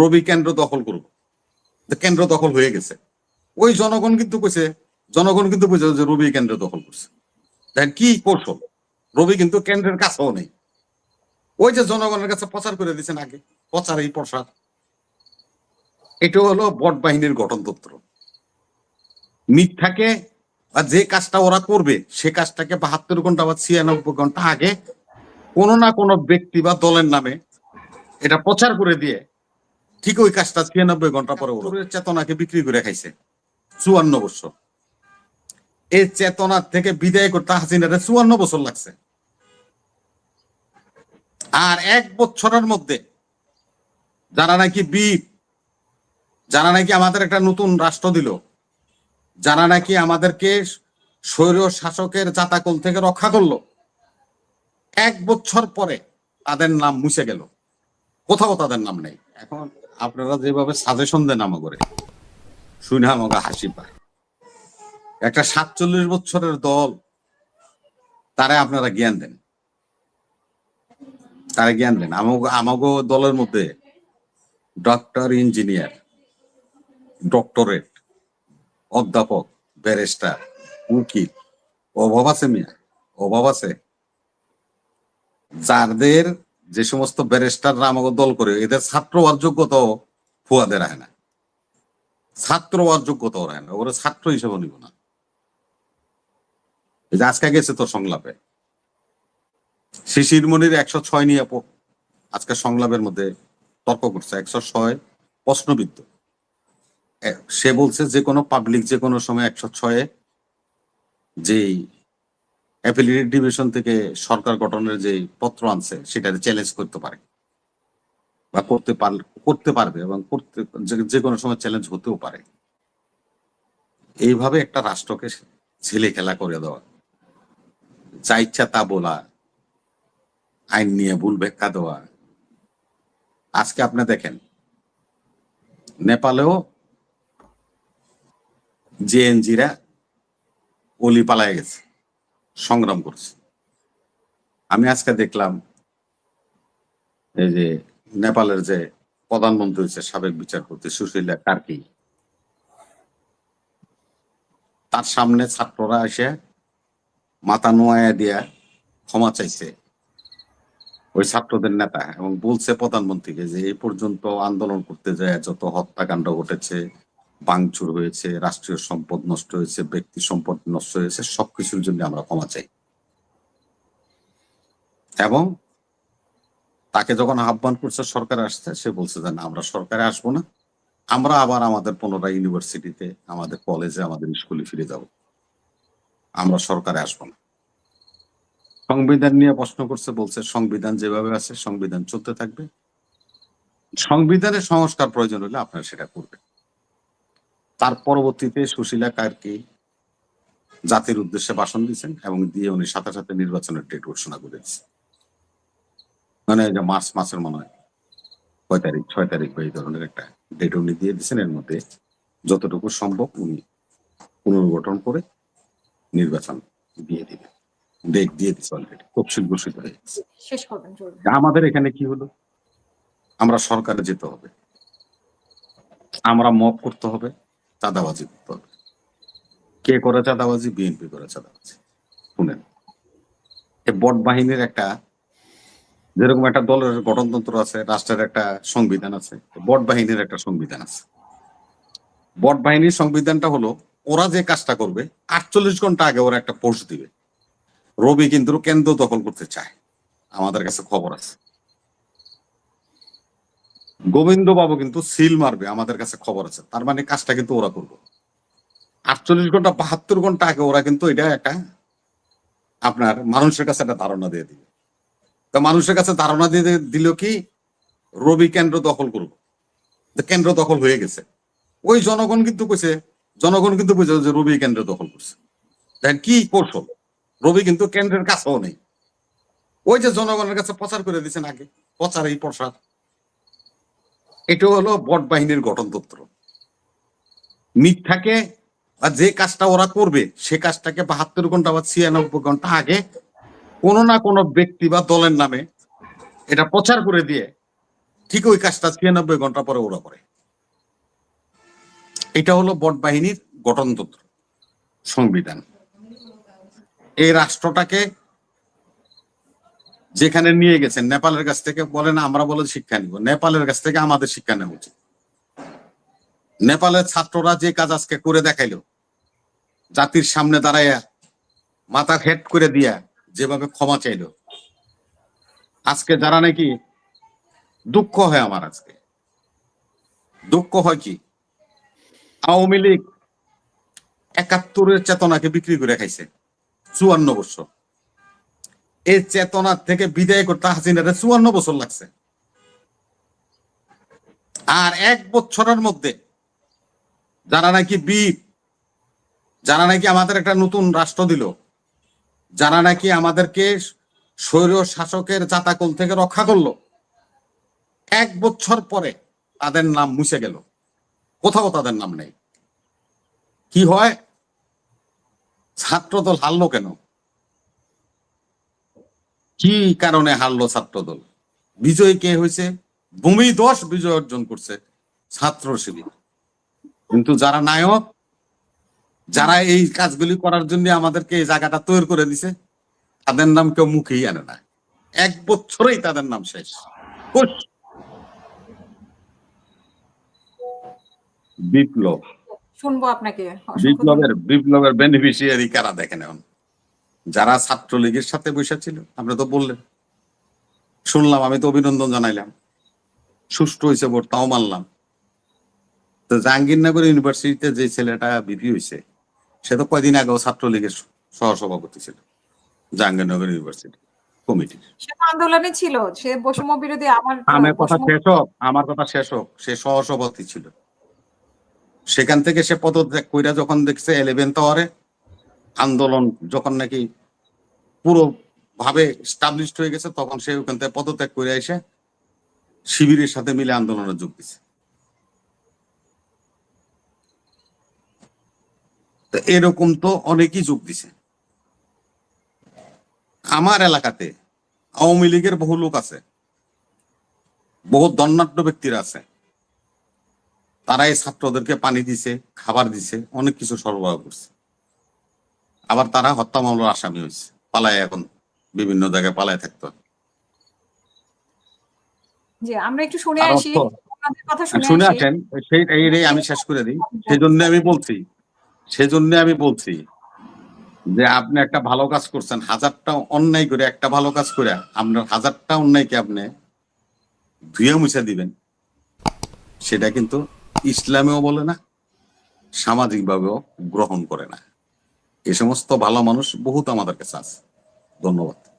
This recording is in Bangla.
রবি কেন্দ্র দখল করব। কেন্দ্র দখল হয়ে গেছে। ওই জনগণ কিন্তু কইছে, জনগণ কিন্তু বুঝে যে রবি কেন্দ্র দখল করছে। দেখেন কি কৌশল? রবি কিন্তু কেন্দ্রের কাছেও নেই। ওই যে জনগণের কাছে প্রচার করে দিয়েছেন আগে, প্রচার এই প্রসার। এটা হলো বট বাহিনীর গঠনতন্ত্র। মিথ্যাকে বা যে কাজটা ওরা করবে, সে কাজটাকে বাহাত্তর ঘণ্টা বা ছিয়ানব্বই ঘণ্টা আগে কোনো না কোনো ব্যক্তি বা দলের নামে এটা প্রচার করে দিয়ে ঠিক ওই কাজটা ছিয়ানব্বই ঘণ্টা পরে ওরা চেতনাকে বিক্রি করে খাইছে। চুয়ান্ন বছর। এই চেতনার থেকে বিদায় করতে হাসিনারে চুয়ান্ন বছর লাগছে। আর এক বছরের মধ্যে যারা নাকি বীর যারা নাকি আমাদের একটা নতুন রাষ্ট্র দিল যারা নাকি আমাদেরকে স্বৈর শাসকের জাতাকল থেকে রক্ষা করল এক বছর পরে তাদের নাম মুছে গেল। কোথাও তাদের নাম নেই। এখন আপনারা যেভাবে সাজেশন দেন আমাকে শুনে আমাকে হাসি পায়। একটা সাতচল্লিশ বছরের দল, তারা আপনারা জ্ঞান দেন। তারা জ্ঞান দেন। আমাকে দলের মধ্যে ডক্টর ইঞ্জিনিয়ার ডক্টরেট অধ্যাপক ব্যারিস্টার উকিল, অভাব আছে মিয়া, অভাব আছে। যাদের যে সমস্ত ব্যারিস্টাররা আমাকে দল করে, এদের ছাত্র হওয়ার যোগ্যতাও ফুয়াদের রাখে না। ছাত্র হওয়ার যোগ্যতাও রাখে না। ওরা ছাত্র হিসেবে নিব না। এই যে আজকে গেছে তো সংলাপে। শিশির মনির একশো ছয় নিয়ে আজকে সংলাপের মধ্যে তর্ক করছে। একশো ছয় প্রশ্নবিদ্ধ। সে বলছে যে কোনো পাবলিক যে কোনো সময় একশো ছয়ে যেই অ্যাপিলিটেড ডিভিশন থেকে সরকার গঠনের যে পত্র আনছে, সেটা চ্যালেঞ্জ করতে পারে। বা করতে পার, করতে পারবে এবং করতে, যে কোনো সময় চ্যালেঞ্জ হতেও পারে। এইভাবে একটা রাষ্ট্রকে ছেলে খেলা করে দেওয়া। যা ইচ্ছা তা বলা, আইন নিয়ে ভুল ব্যাখ্যা দেওয়া। আজকে আপনি দেখেন, নেপালেও জেএনজিরা অলি পালায় গেছে। সংগ্রাম করছে। আমি আজকে দেখলাম এই যে নেপালের যে প্রধানমন্ত্রী হয়েছে সাবেক বিচারপতি সুশীলা কার্কি, তার সামনে ছাত্ররা এসে মাথা নোয়া দিয়া ক্ষমা চাইছে ওই ছাত্রদের নেতা এবং বলছে প্রধানমন্ত্রীকে যে এই পর্যন্ত আন্দোলন করতে যায়, যত হত্যাকাণ্ড ঘটেছে ভাঙচুর হয়েছে, রাষ্ট্রীয় সম্পদ নষ্ট হয়েছে, ব্যক্তি সম্পদ নষ্ট হয়েছে, সবকিছুর জন্য আমরা ক্ষমা চাই। এবং তাকে যখন আহ্বান করছে সরকার আসছে, সে বলছে যে, না, আমরা সরকারে আসব না। আমরা আবার আমাদের পুনরায় ইউনিভার্সিটিতে, আমাদের কলেজে, আমাদের স্কুলে ফিরে যাব। আমরা সরকারে আসব না। সংবিধান নিয়ে প্রশ্ন করছে, বলছে, সংবিধান যেভাবে আছে, সংবিধান চলতে থাকবে। সংবিধানের সংস্কার প্রয়োজন হলে আপনারা সেটা করবেন। তার পরবর্তীতে সুশীলা কার্কি জাতির উদ্দেশ্যে ভাষণ দিয়েছেন এবং দিয়ে উনি সাথে সাথে নির্বাচনের ডেট ঘোষণা করে দিয়েছেন মানে যে মার্চ মাসের মনে হয় কয় তারিখ ছয় তারিখ বা এই ধরনের একটা ডেট উনি দিয়ে দিচ্ছেন এর মধ্যে যতটুকু সম্ভব উনি পুনর্গঠন করে নির্বাচন দিয়ে দিবেন। ডেট দিয়ে দিচ্ছে অলরেডি তফসিল ঘোষিত হয়ে গেছে। আমাদের এখানে কি হলো? আমরা সরকারে যেতে হবে। আমরা মপ করতে হবে। চাঁদাবাজি। করতে কে করে চাঁদাবাজি? বিএনপি করে চাঁদাবাজি। শুনেন। বট বাহিনীর একটা যেরকম একটা দলের গঠনতন্ত্র আছে, রাষ্ট্রের একটা সংবিধান আছে বট বাহিনীর একটা সংবিধান আছে। বট বাহিনীর সংবিধানটা হলো, ওরা যে কাজটা করবে, আটচল্লিশ ঘণ্টা আগে ওরা একটা পোস্ট দিবে। রবি কিন্তু কেন্দ্র দখল করতে চায়। আমাদের কাছে খবর আছে। গোবিন্দ বাবু কিন্তু সিল মারবে, আমাদের কাছে খবর আছে। তার মানে কাজটা কিন্তু ওরা করবে। আটচল্লিশ ঘণ্টা, বাহাত্তর ঘণ্টা আগে ওরা কিন্তু এটা একটা আপনার মানুষের কাছে একটা ধারণা দিয়ে দিবে। তো মানুষের কাছে ধারণা দিয়ে দিল কি, রবি কেন্দ্র দখল করব। কেন্দ্র দখল হয়ে গেছে। ওই জনগণ কিন্তু কইছে, জনগণ কিন্তু বুঝে যে রবি কেন্দ্র দখল করছে। দেখেন কি কৌশল, রবি কিন্তু কেন্দ্রের কাছেও নেই। ওই যে জনগণের কাছে প্রচার করে দিয়েছেন আগে, প্রচার এই প্রসার। এটা হলো বট বাহিনীর গঠনতন্ত্র। মিথ্যাকে বা যে কাজটা ওরা করবে, সে কাজটাকে বাহাত্তর ঘণ্টা বা ছিয়ানব্বই ঘণ্টা আগে কোনো না কোনো ব্যক্তি বা দলের নামে এটা প্রচার করে দিয়ে ঠিক ওই কাজটা ছিয়ানব্বই ঘণ্টা পরে ওরা করে। এটা হলো বট বাহিনীর গঠনতন্ত্র, সংবিধান। এই রাষ্ট্রটাকে যেখানে নিয়ে গেছেন, নেপালের কাছ থেকে বলেন, আমরা বলে শিক্ষা নিব। নেপালের কাছ থেকে আমাদের শিক্ষা নেওয়া উচিত। নেপালের ছাত্ররা যে কাজ আজকে করে দেখাইলো, জাতির সামনে দাঁড়াইয়া, মাথা হেড করে দিয়া যেভাবে ক্ষমা চাইলো। আজকে যারা নাকি দুঃখ হয় আমার আজকে। দুঃখ হয় কি? আওয়ামী লীগ একাত্তরের চেতনাকে বিক্রি করে খাইছে, চুয়ান্ন বছর। এই চেতনা থেকে বিদায় করতে হাসিনারে চুয়ান্ন বছর লাগছে। আর এক বছরের মধ্যে যারা নাকি বীর, যারা নাকি আমাদের একটা নতুন রাষ্ট্র দিল, যারা নাকি আমাদেরকে স্বৈর শাসকের জাতাকল থেকে রক্ষা করল, এক বছর পরে তাদের নাম মুছে গেল। কোথাও তাদের নাম নেই। কি হয়? ছাত্রদল হারলো কেন? কি কারণে হারলো ছাত্রদল? বিজয় কে হয়েছে? ভূমি দশ বিজয় অর্জন করছে ছাত্র শিবির। কিন্তু যারা নায়ক যারা এই কাজগুলি করার জন্য আমাদেরকে এই জায়গাটা তৈরি করে দিছে তাদের নাম কেউ মুখেই আনে না। এক বছরেই তাদের নাম শেষ। বিপ্লব। শুনব আপনাকে। বিপ্লবের বিপ্লবের বেনিফিশিয়ারি কারা দেখেন এখন? যারা ছাত্রলীগের সাথে বসেছিল আপনি তো বললেন। শুনলাম আমি তো অভিনন্দন জানাইলাম। সুষ্ঠু হয়েছে ভোট তাও মানলাম। তো জাহাঙ্গীরনগর ইউনিভার্সিটিতে যে ছেলেটা বিপি হয়েছে সে তো কয়দিন আগেও ছাত্রলীগের সহসভাপতি ছিল জাহাঙ্গীরনগর ইউনিভার্সিটি কমিটির। সে আন্দোলনে ছিল সে বৈষম্য বিরোধী আমার আমার কথা শেষ হোক আমার কথা শেষ হোক সে সহসভাপতি ছিল। সেখান থেকে সে পদত্যাগ কইরা যখন দেখছে ইলেভেন টাওয়ারে আন্দোলন যখন নাকি পুরো ভাবে স্টাবলিশড হয়ে গেছে, তখন সে ওখান থেকে পদত্যাগ করে এসে শিবিরের সাথে মিলে আন্দোলনে যোগ তো এরকম তো অনেকেই যোগ দিছে। আমার এলাকাতে আওয়ামী লীগের বহু লোক আছে বহু দণ্ডাঢ্য ব্যক্তিরা আছে। তারা এই ছাত্রদেরকে পানি দিছে, খাবার দিছে, অনেক কিছু সরবরাহ করছে। আবার তারা হত্যা মামলার আসামি হয়েছে। পালায় এখন বিভিন্ন জায়গায় পালায় থাকতো আমরা একটু শুনে আসি। অর্থ- আপনাদের কথা শুনে শুনে আসেন সেই আমি শেষ করে দিই। সেজন্য আমি বলছি সেজন্য আমি বলছি যে আপনি একটা ভালো কাজ করছেন হাজারটা অন্যায় করে একটা ভালো কাজ করে আপনার হাজারটা অন্যায়কে আপনি ধুয়ে মুছে দিবেন। সেটা কিন্তু ইসলামেও বলে না সামাজিক ভাবেও গ্রহণ করে না। এই সমস্ত ভালো মানুষ বহুত আমাদের কাছে আছে। ধন্যবাদ।